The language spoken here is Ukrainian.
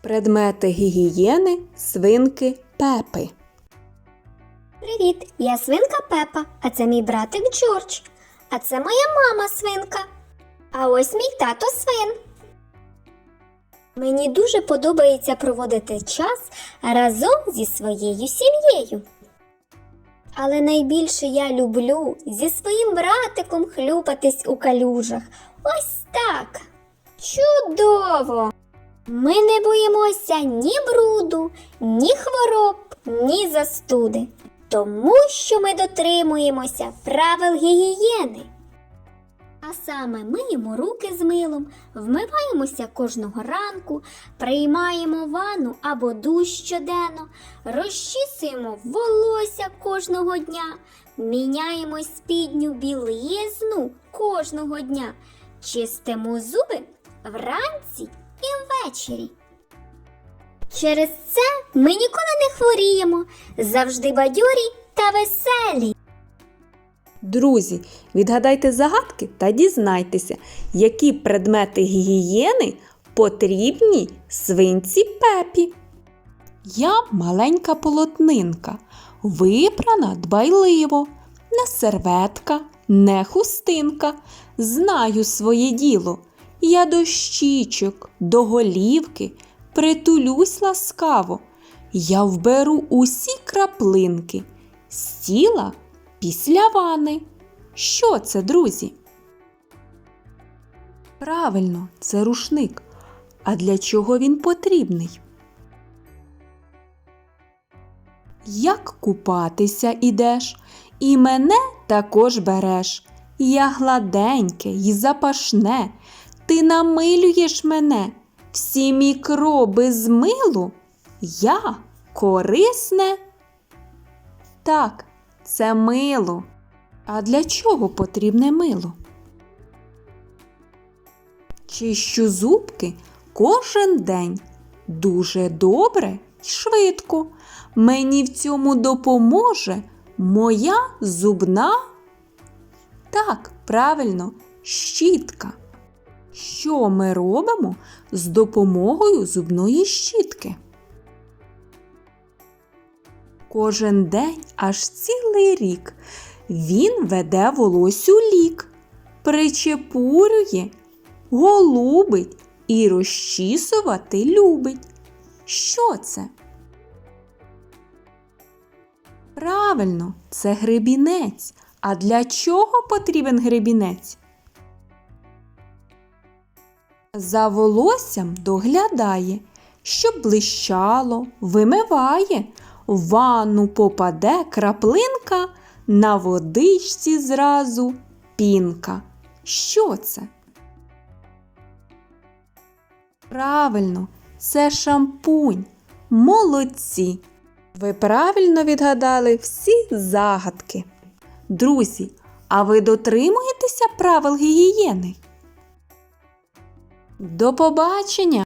Предмети гігієни свинки Пепи. Привіт, я свинка Пепа, а це мій братик Джордж. А це моя мама свинка. А ось мій тато свин. Мені дуже подобається проводити час разом зі своєю сім'єю. Але найбільше я люблю зі своїм братиком хлюпатись у калюжах. Ось так. Чудово! Ми не боїмося ні бруду, ні хвороб, ні застуди, тому що ми дотримуємося правил гігієни. А саме миємо руки з милом, вмиваємося кожного ранку, приймаємо ванну або душ щоденно, розчісуємо волосся кожного дня, міняємо спідню білизну кожного дня, чистимо зуби вранці ввечері. Через це ми ніколи не хворіємо, завжди бадьорі та веселі. Друзі, відгадайте загадки та дізнайтеся, які предмети гігієни потрібні свинці Пепі. Я маленька полотнинка, випрана дбайливо, не серветка, не хустинка. Знаю своє діло. Я до щічок, до голівки притулюсь ласкаво. Я вберу усі краплинки з тіла після вани. Що це, друзі? Правильно, це рушник. А для чого він потрібний? Як купатися ідеш, і мене також береш. Я гладеньке й запашне, ти намилюєш мене, всі мікроби з милу, я корисне. Так, це мило. А для чого потрібне мило? Чищу зубки кожен день. Дуже добре й швидко. Мені в цьому допоможе моя зубна. Так, правильно, щітка. Що ми робимо з допомогою зубної щітки? Кожен день аж цілий рік він веде волосю лік, причепурює, голубить і розчісувати любить. Що це? Правильно, це гребінець. А для чого потрібен гребінець? За волоссям доглядає, щоб блищало, вимиває, в ванну попаде краплинка, на водичці зразу пінка. Що це? Правильно, це шампунь. Молодці! Ви правильно відгадали всі загадки. Друзі, а ви дотримуєтеся правил гігієни? До побачення!